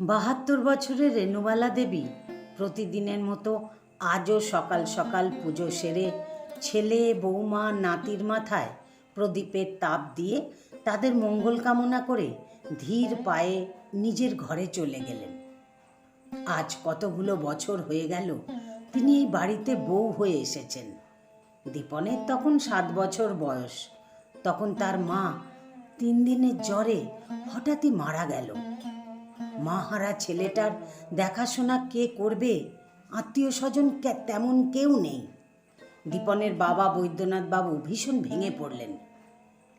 বাহাত্তর বছরের রেণুবালা দেবী প্রতিদিনের মতো আজও সকাল সকাল পুজো সেরে ছেলে, বৌমা, নাতির মাথায় প্রদীপের তাপ দিয়ে তাদের মঙ্গল কামনা করে ধীর পায়ে নিজের ঘরে চলে গেলেন। আজ কতগুলো বছর হয়ে গেল তিনি এই বাড়িতে বউ হয়ে এসেছেন। দীপনের তখন সাত বছর বয়স। তখন তার মা তিন দিনের জ্বরে হঠাৎই মারা গেল। মাহারা ছেলেটার দেখাশোনা কে করবে? আত্মীয় স্বজন তেমন কেউ নেই। দীপনের বাবা বৈদ্যনাথ বাবু ভীষণ ভেঙে পড়লেন।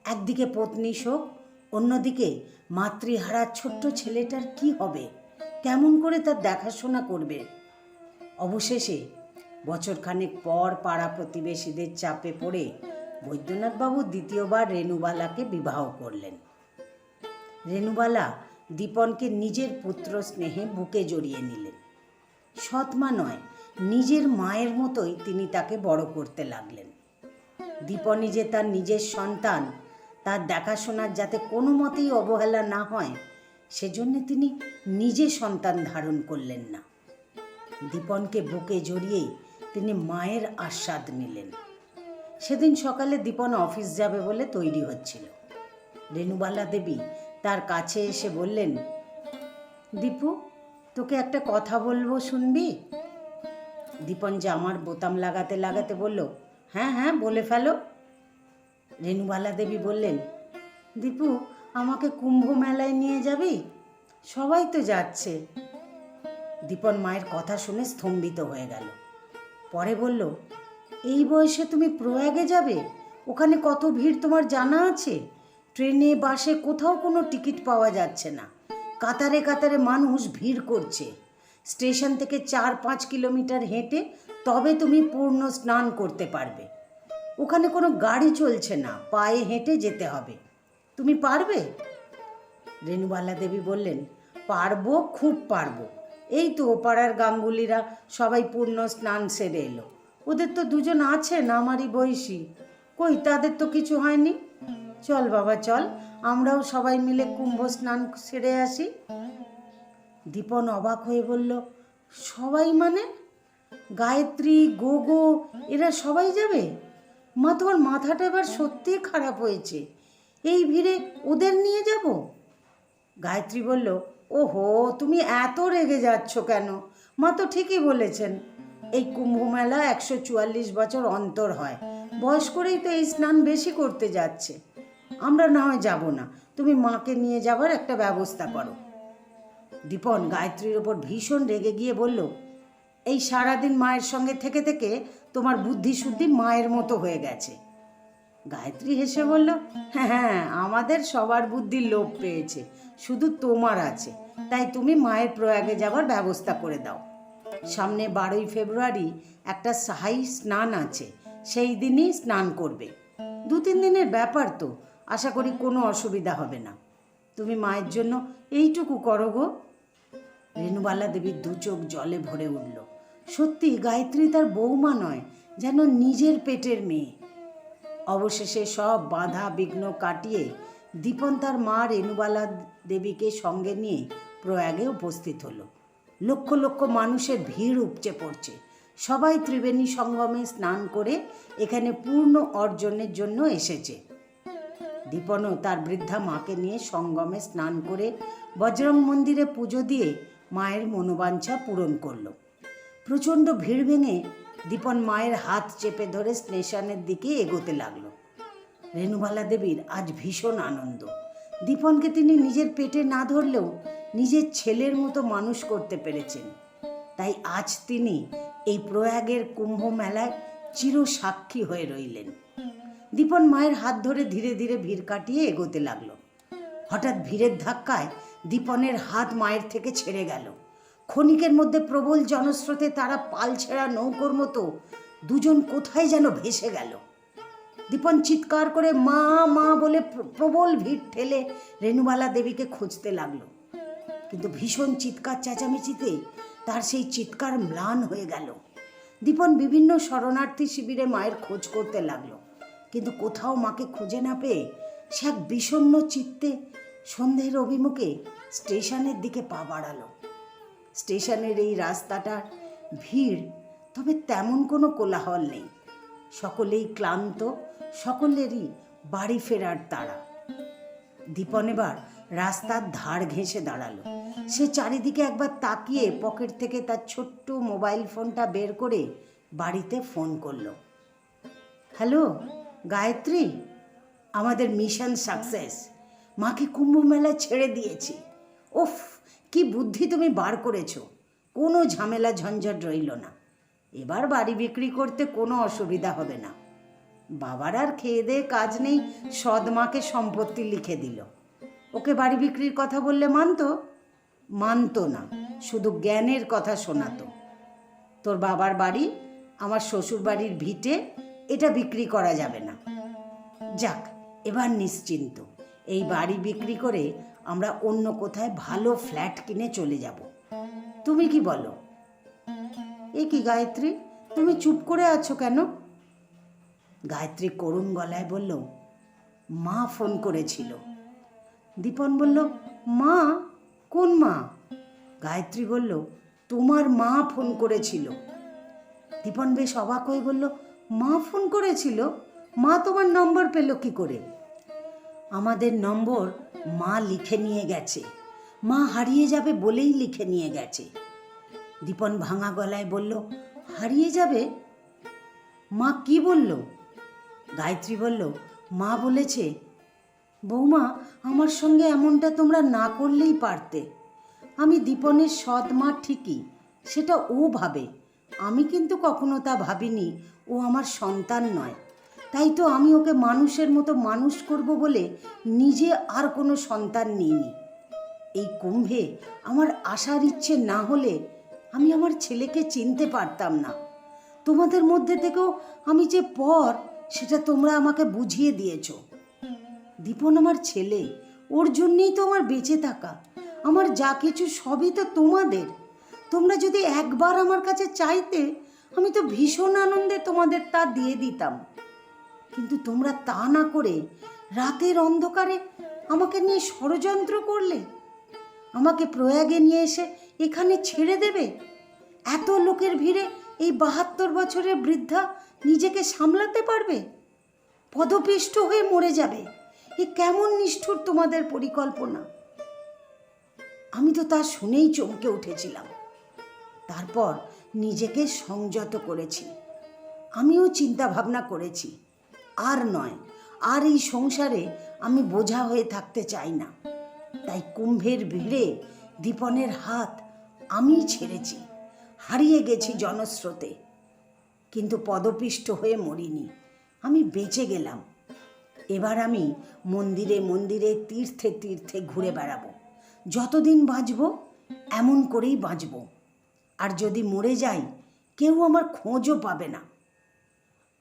একদিকে পত্নী শোক, অন্যদিকে মাতৃহারা ছোট্ট ছেলেটার কি হবে? কেমন করে তার দেখাশোনা করবে? অবশেষে বছরখানেক পর পাড়া প্রতিবেশীদের চাপে পড়ে বৈদ্যনাথবাবু দ্বিতীয়বার রেণুবালাকে বিবাহ করলেন। রেণুবালা দীপনকে নিজের পুত্র স্নেহে বুকে জড়িয়ে নিলেন। সৎমা নয়, নিজের মায়ের মতোই তিনি তাকে বড় করতে লাগলেন। দীপনী যে তার নিজের সন্তান, তার দেখাশোনার যাতে কোনো মতেই অবহেলা না হয়, সেজন্য তিনি নিজে সন্তান ধারণ করলেন না। দীপনকে বুকে জড়িয়েই তিনি মায়ের আস্বাদ নিলেন। সেদিন সকালে দীপন অফিস যাবে বলে তৈরি হচ্ছিল। রেণুবালা দেবী তার কাছে এসে বললেন, দীপু, তোকে একটা কথা বলব শুনবি? দীপন জামার বোতাম লাগাতে লাগাতে বলল হ্যাঁ হ্যাঁ বলে ফেলো। রেণুবালা দেবী বললেন, দীপু, আমাকে কুম্ভ মেলায় নিয়ে যাবি? সবাই তো যাচ্ছে। দীপন মায়ের কথা শুনে স্তম্ভিত হয়ে গেল। পরে বলল, এই বয়সে তুমি প্রয়াগে যাবে? ওখানে কত ভিড় তোমার জানা আছে? ট্রেনে, বাসে কোথাও কোনো টিকিট পাওয়া যাচ্ছে না। কাতারে কাতারে মানুষ ভিড় করছে। স্টেশন থেকে চার পাঁচ কিলোমিটার হেঁটে তবে তুমি পূর্ণ স্নান করতে পারবে। ওখানে কোনো গাড়ি চলছে না, পায়ে হেঁটে যেতে হবে। তুমি পারবে? রেণুবালা দেবী বললেন, পারব, খুব পারব। এই তো পাড়ার গাঙ্গুলিরা সবাই পূর্ণ স্নান সেরে এলো। ওদের তো দুজন আছেন, আমারই বয়সী। কই, তাদের তো কিছু হয়নি? চল বাবা, চল। আমরাও সবাই মিলে কুম্ভ স্নান সেরে আসি। দীপন অবাক হয়ে বলল, সবাই মানে? গায়ত্রী, গোগো, এরা সবাই যাবে? মা, তোমার মাথাটা এবার সত্যিই খারাপ হয়েছে। এই ভিড়ে ওদের নিয়ে যাব? গায়ত্রী বলল, ওহো, তুমি এত রেগে যাচ্ছ কেন? মা তো ঠিকই বলেছেন, এই কুম্ভ মেলা একশো চুয়াল্লিশ বছর অন্তর হয়। বয়স করেই তো এই স্নান বেশি করতে যাচ্ছে। আমরা না হয় যাব না। তুমি মাকে নিয়ে যাবার একটা ব্যবস্থা করো। দীপন গায়ত্রীর ওপর ভীষণ রেগে গিয়ে বলল, এই সারাদিন মায়ের সঙ্গে থেকে থেকে তোমার বুদ্ধি শুদ্ধি মায়ের মতো হয়ে গেছে। গায়ত্রী হেসে বলল হ্যাঁ হ্যাঁ আমাদের সবার বুদ্ধির লোভ পেয়েছে, শুধু তোমার আছে। তাই তুমি মায়ের প্রয়াগে যাবার ব্যবস্থা করে দাও। সামনে বারোই ফেব্রুয়ারি একটা সাহাই স্নান আছে, সেই দিনই স্নান করবে। দু তিন দিনের ব্যাপার তো আশা করি কোনো অসুবিধা হবে না। তুমি মায়ের জন্য এইটুকু করো গো। রেণুবালা দেবীর দু চোখ জলে ভরে উঠল। সত্যি, গায়ত্রী তার বৌমা নয়, যেন নিজের পেটের মেয়ে। অবশেষে সব বাধা বিঘ্ন কাটিয়ে দীপন তার মা রেণুবালা দেবীকে সঙ্গে নিয়ে প্রয়াগে উপস্থিত হলো। লক্ষ লক্ষ মানুষের ভিড় উপচে পড়ছে। সবাই ত্রিবেণী সঙ্গমে স্নান করে এখানে পূর্ণ অর্জনের জন্য এসেছে। দীপনও তার বৃদ্ধা মাকে নিয়ে সঙ্গমে স্নান করে বজরং মন্দিরে পুজো দিয়ে মায়ের মনোবাঞ্ছা পূরণ করল। প্রচণ্ড ভিড় ভেঙে দীপন মায়ের হাত চেপে ধরে স্টেশনের দিকে এগোতে লাগল। রেণুবালা দেবীর আজ ভীষণ আনন্দ। দীপনকে তিনি নিজের পেটে না ধরলেও নিজের ছেলের মতো মানুষ করতে পেরেছেন। তাই আজ তিনি এই প্রয়াগের কুম্ভ মেলায় চির সাক্ষী হয়ে রইলেন। দীপন মায়ের হাত ধরে ধীরে ধীরে ভিড় কাটিয়ে এগোতে লাগল। হঠাৎ ভিড়ের ধাক্কায় দীপনের হাত মায়ের থেকে ছেড়ে গেল। ক্ষণিকের মধ্যে প্রবল জনস্রোতে তারা পাল ছেঁড়া নৌকোর মতো দুজন কোথায় যেন ভেসে গেল। দীপন চিৎকার করে, মা মা বলে প্রবল ভিড় ঠেলে রেণুবালা দেবীকে খুঁজতে লাগল। কিন্তু ভীষণ চিৎকার চেঁচামেচিতে তার সেই চিৎকার ম্লান হয়ে গেল। দীপন বিভিন্ন শরণার্থী শিবিরে মায়ের খোঁজ করতে লাগল। কিন্তু কোথাও মাকে খুঁজে না পেয়ে সে এক বিষণ্ণ চিত্তে সন্ধ্যের অভিমুখে স্টেশনের দিকে পা বাড়ালো। স্টেশনের এই রাস্তাটার ভিড়, তবে তেমন কোনো কোলাহল নেই। সকলেই ক্লান্ত, সকলেরই বাড়ি ফেরার তাড়া। দীপন এবার রাস্তার ধার ঘেঁষে দাঁড়াল। সে চারিদিকে একবার তাকিয়ে পকেট থেকে তার ছোট্ট মোবাইল ফোনটা বের করে বাড়িতে ফোন করল। হ্যালো? গায়ত্রী, আমাদের মিশন সাকসেস মাকে কুম্ভ মেলায় ছেড়ে দিয়েছি। ওফ কি বুদ্ধি তুমি বার করেছ। কোনো ঝামেলা ঝঞ্ঝট রইল না। এবার বাড়ি বিক্রি করতে কোনো অসুবিধা হবে না। বাবার আর খেয়ে দেয়ে কাজ নেই, সৎ মাকে সম্পত্তি লিখে দিল। ওকে বাড়ি বিক্রির কথা বললে মানতো? মানতো না, শুধু জ্ঞানের কথা শোনাতো। তোর বাবার বাড়ি, আমার শ্বশুর বাড়ির ভিটে এটা বিক্রি করা যাবে না। যাক, এবার নিশ্চিন্ত। এই বাড়ি বিক্রি করে আমরা অন্য কোথায় ভালো ফ্ল্যাট কিনে চলে যাব। তুমি কি বলো? এ কি গায়ত্রী? তুমি চুপ করে আছো কেন? গায়ত্রী করুণ গলায় বলল, মা ফোন করেছিল। দীপন বলল, মা? কোন মা? গায়ত্রী বলল, তোমার মা ফোন করেছিল। দীপন বেশ অবাক হয়ে বলল মা ফোন করেছিল, মা তোমার নম্বর পেল কি করে? আমাদের নম্বর মা লিখে নিয়ে গেছে। মা হারিয়ে যাবে বলেই লিখে নিয়ে গেছে। দীপন ভাঙা গলায় বলল, হারিয়ে যাবে? মা কি বলল? গায়ত্রী বলল, মা বলেছে, বৌমা, আমার সঙ্গে এমনটা তোমরা না করলেই পারতে। আমি দীপনের সৎ মা ঠিকই, সেটা ও ভাবে। আমি কিন্তু কখনো তা ভাবিনি। ও আমার সন্তান নয়। তাই তো আমি ওকে মানুষের মতো মানুষ করব বলে নিজে আর কোনো সন্তান নিইনি। এই কুম্ভে আমার আসার ইচ্ছে না হলে আমি আমার ছেলেকে চিনতে পারতাম না। তোমাদের মধ্যে থেকেও আমি যে পর, সেটা তোমরা আমাকে বুঝিয়ে দিয়েছ। দীপন আমার ছেলে, ওর জন্যেই তো আমার বেঁচে থাকা। আমার যা কিছু সবই তো তোমাদের। তোমরা যদি একবার আমার কাছে চাইতে, আমি তো ভীষণ আনন্দে তোমাদের তা দিয়ে দিতাম। কিন্তু তোমরা তা না করে রাতের অন্ধকারে আমাকে নিয়ে ষড়যন্ত্র করলে? আমাকে প্রয়াগে নিয়ে এসে এখানে ছেড়ে দেবে? এত লোকের ভিড়ে এই বাহাত্তর বছরের বৃদ্ধা নিজেকে সামলাতে পারবে? পদপিষ্ট হয়ে মরে যাবে? এ কেমন নিষ্ঠুর তোমাদের পরিকল্পনা? আমি তো তা শুনেই চমকে উঠেছিলাম। তারপর নিজেকে সংযত করেছি। আমিও চিন্তা ভাবনা করেছি, আর নয়, আর এই সংসারে আমি বোঝা হয়ে থাকতে চাই না। তাই কুম্ভের ভিড়ে দীপনের হাত আমি ছেড়েছি, হারিয়ে গেছি জনস্রোতে। কিন্তু পদপিষ্ট হয়ে মরিনি, আমি বেঁচে গেলাম। এবার আমি মন্দিরে মন্দিরে তীর্থে তীর্থে ঘুরে বেড়াবো। যতদিন বাঁচব, এমন করেই বাঁচব। আর যদি মরে যাই, কেউ আমার খোঁজও পাবে না।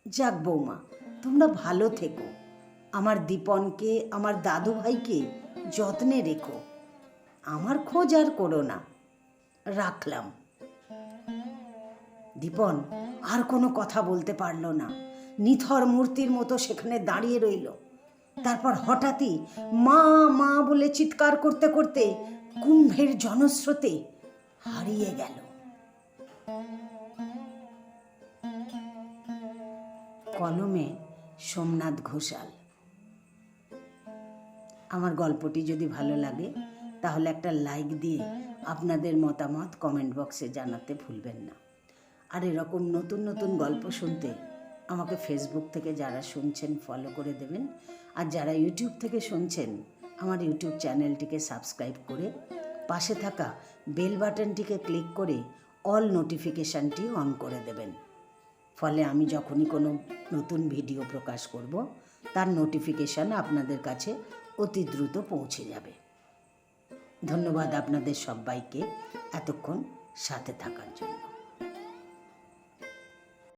যাক বৌমা, তোমরা ভালো থেকো। আমার দীপনকে, আমার দাদু ভাইকে যত্নে রেখো। আমার খোঁজ আর করো না। রাখলাম। দীপন আর কোনো কথা বলতে পারল না। নিথর মূর্তির মতো সেখানে দাঁড়িয়ে রইল। তারপর হঠাৎই মা মা বলে চিৎকার করতে করতে কুম্ভের জনস্রোতে হারিয়ে গেল। কলমে সোমনাথ ঘোষাল। আমার গল্পটি যদি ভালো লাগে, তাহলে একটা লাইক দিয়ে আপনাদের মতামত কমেন্ট বক্সে জানাতে ভুলবেন না। আর এরকম নতুন নতুন গল্প শুনতে আমাকে ফেসবুক থেকে যারা শুনছেন ফলো করে দেবেন। আর যারা ইউটিউব থেকে শুনছেন, আমার ইউটিউব চ্যানেলটিকে সাবস্ক্রাইব করে পাশে থাকা বেল বাটনটিকে ক্লিক করে অল নোটিফিকেশানটি অন করে দেবেন। ফলে আমি যখনই কোনো নতুন ভিডিও প্রকাশ করব, তার নোটিফিকেশান আপনাদের কাছে অতি দ্রুত পৌঁছে যাবে। ধন্যবাদ আপনাদের সবাইকে এতক্ষণ সাথে থাকার জন্য।